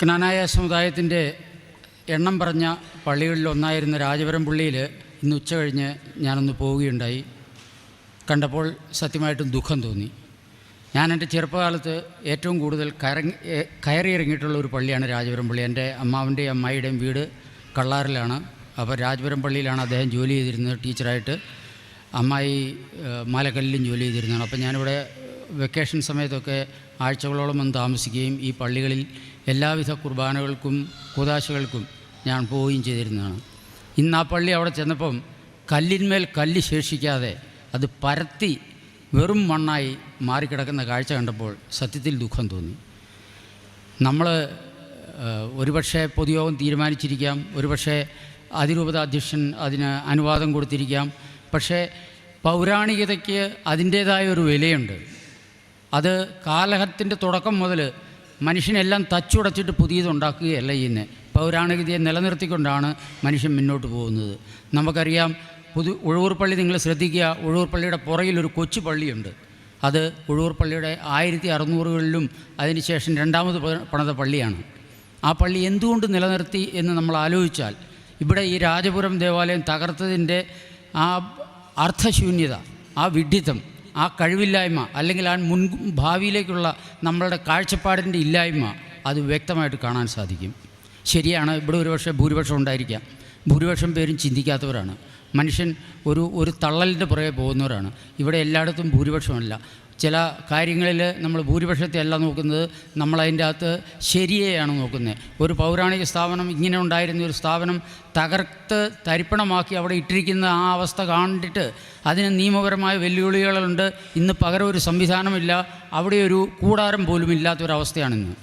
ക്നാനായ സമുദായത്തിന്റെ എണ്ണം പറഞ്ഞ പള്ളികളിൽ ഒന്നായിരുന്ന രാജപുരം പള്ളിയിൽ ഇന്ന് ഉച്ച കഴിഞ്ഞ് ഞാനൊന്ന് പോവുകയുണ്ടായി. കണ്ടപ്പോൾ സത്യമായിട്ടും ദുഃഖം തോന്നി. ഞാൻ എന്റെ ചെറുപ്പകാലത്ത് ഏറ്റവും കൂടുതൽ കയറി കയറി കയറിയിറങ്ങിയിട്ടുള്ള ഒരു പള്ളിയാണ് രാജപുരം പള്ളി എന്റെ അമ്മാവിന്റെയും അമ്മായിയുടെയും വീട് കള്ളാറിലാണ്. അപ്പോൾ രാജപുരം പള്ളിയിലാണ് അദ്ദേഹം ജോലി ചെയ്തിരുന്നത്. ടീച്ചറായിട്ട് അമ്മായി മാലക്കല്ലിലും ജോലി ചെയ്തിരുന്നതാണ്. അപ്പോൾ ഞാനിവിടെ വെക്കേഷൻ സമയത്തൊക്കെ ആഴ്ചകളോളം വന്ന് താമസിക്കുകയും ഈ പള്ളികളിൽ എല്ലാവിധ കുർബാനകൾക്കും കൂതാശകൾക്കും ഞാൻ പോവുകയും ചെയ്തിരുന്നതാണ്. ഇന്ന് ആ പള്ളി അവിടെ ചെന്നപ്പം കല്ലിന്മേൽ കല്ല് ശേഷിക്കാതെ അത് പരത്തി വെറും മണ്ണായി മാറിക്കിടക്കുന്ന കാഴ്ച കണ്ടപ്പോൾ സത്യത്തിൽ ദുഃഖം തോന്നി. നമ്മൾ ഒരുപക്ഷെ പൊതുയോഗം തീരുമാനിച്ചിരിക്കാം ഒരുപക്ഷെ അതിരൂപത അധ്യക്ഷൻ അതിന് അനുവാദം കൊടുത്തിരിക്കാം. പക്ഷേ പൗരാണികതയ്ക്ക് അതിന്റേതായ ഒരു വിലയുണ്ട്. അത് കാലഹത്തിന്റെ തുടക്കം മുതൽ മനുഷ്യനെല്ലാം തച്ചുടച്ചിട്ട് പുതിയതുണ്ടാക്കുകയല്ല ചെയ്യുന്നത് പൗരാണികതയെ നിലനിർത്തിക്കൊണ്ടാണ് മനുഷ്യൻ മുന്നോട്ട് പോകുന്നത്. നമുക്കറിയാം പുതു ഉഴവൂർപ്പള്ളി നിങ്ങൾ ശ്രദ്ധിക്കുക ഉഴവൂർപ്പള്ളിയുടെ പുറകിൽ ഒരു കൊച്ചു പള്ളിയുണ്ട്. അത് ഉഴവൂർപ്പള്ളിയുടെ ആയിരത്തി അറുന്നൂറുകളിലും അതിനുശേഷം രണ്ടാമത് പണത പള്ളിയാണ്. ആ പള്ളി എന്തുകൊണ്ട് നിലനിർത്തി എന്ന് നമ്മൾ ആലോചിച്ചാൽ ഇവിടെ ഈ രാജപുരം ദേവാലയം തകർത്തതിന്റെ ആ അർത്ഥശൂന്യത ആ വിഡ്ഢിത്തം ആ കഴിവില്ലായ്മ അല്ലെങ്കിൽ ആ മുൻ ഭാവിയിലേക്കുള്ള നമ്മളുടെ കാഴ്ചപ്പാടിന്റെ ഇല്ലായ്മ അത് വ്യക്തമായിട്ട് കാണാൻ സാധിക്കും. ശരിയാണ് ഇവിടെ ഒരുപക്ഷെ ഭൂരിപക്ഷം ഉണ്ടായിരിക്കാം. ഭൂരിപക്ഷം പേരും ചിന്തിക്കാത്തവരാണ്. മനുഷ്യൻ ഒരു ഒരു തള്ളലിന്റെ പുറകെ പോകുന്നവരാണ്. ഇവിടെ എല്ലായിടത്തും ഭൂരിപക്ഷമല്ല. ചില കാര്യങ്ങളിൽ നമ്മൾ ഭൂരിപക്ഷത്തെ അല്ല നോക്കുന്നത് നമ്മളതിന്റെ അകത്ത് ശരിയെയാണ് നോക്കുന്നത്. ഒരു പൗരാണിക സ്ഥാപനം ഇങ്ങനെ ഉണ്ടായിരുന്ന ഒരു സ്ഥാപനം തകർത്ത് തരിപ്പണമാക്കി അവിടെ ഇട്ടിരിക്കുന്ന ആ അവസ്ഥ കണ്ടിട്ട് അതിന് നിയമപരമായ വെല്ലുവിളികളുണ്ട്. ഇന്ന് പകരം ഒരു സംവിധാനമില്ല. അവിടെ ഒരു കൂടാരം പോലും ഇല്ലാത്തൊരവസ്ഥയാണിന്ന്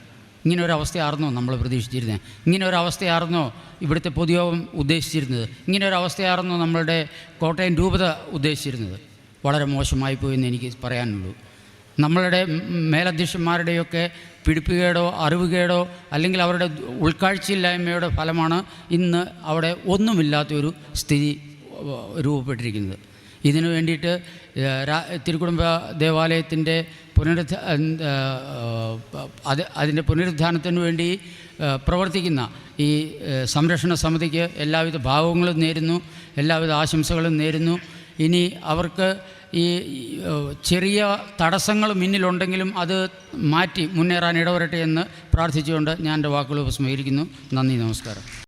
ഇങ്ങനെ ഒരു അവസ്ഥയായിരുന്നോ നമ്മൾ പ്രതീക്ഷിച്ചിരുന്നത് ഇങ്ങനെ ഒരു അവസ്ഥയായിരുന്നോ ഇവിടുത്തെ പൊതുയോഗം ഉദ്ദേശിച്ചിരുന്നത്. ഇങ്ങനെ ഒരു അവസ്ഥയായിരുന്നു നമ്മളുടെ കോട്ടയം രൂപത ഉദ്ദേശിച്ചിരുന്നത്. വളരെ മോശമായി പോയി എന്ന് എനിക്ക് പറയാനുള്ളൂ. നമ്മളുടെ മേലധ്യക്ഷന്മാരുടെയൊക്കെ പിടിപ്പുകേടോ അറിവുകേടോ അല്ലെങ്കിൽ അവരുടെ ഉൾക്കാഴ്ചയില്ലായ്മയുടെ ഫലമാണ് ഇന്ന് അവിടെ ഒന്നുമില്ലാത്തൊരു സ്ഥിതി രൂപപ്പെട്ടിരിക്കുന്നത്. ഇതിനു വേണ്ടിയിട്ട് തിരുക്കുടുംബ ദേവാലയത്തിന്റെ പുനരുദ്ധ അത് അതിന്റെ പുനരുദ്ധാനത്തിന് വേണ്ടി പ്രവർത്തിക്കുന്ന ഈ സംരക്ഷണ സമിതിക്ക് എല്ലാവിധ ഭാവങ്ങളും നേരുന്നു എല്ലാവിധ ആശംസകളും നേരുന്നു. ഇനി അവർക്ക് ഈ ചെറിയ തടസ്സങ്ങൾ മുന്നിലുണ്ടെങ്കിലും അത് മാറ്റി മുന്നേറാൻ ഇടവരട്ടെ എന്ന് പ്രാർത്ഥിച്ചുകൊണ്ട് ഞാൻ എന്റെ വാക്കുകൾ ഉപസ്മരിക്കുന്നു നന്ദി നമസ്കാരം.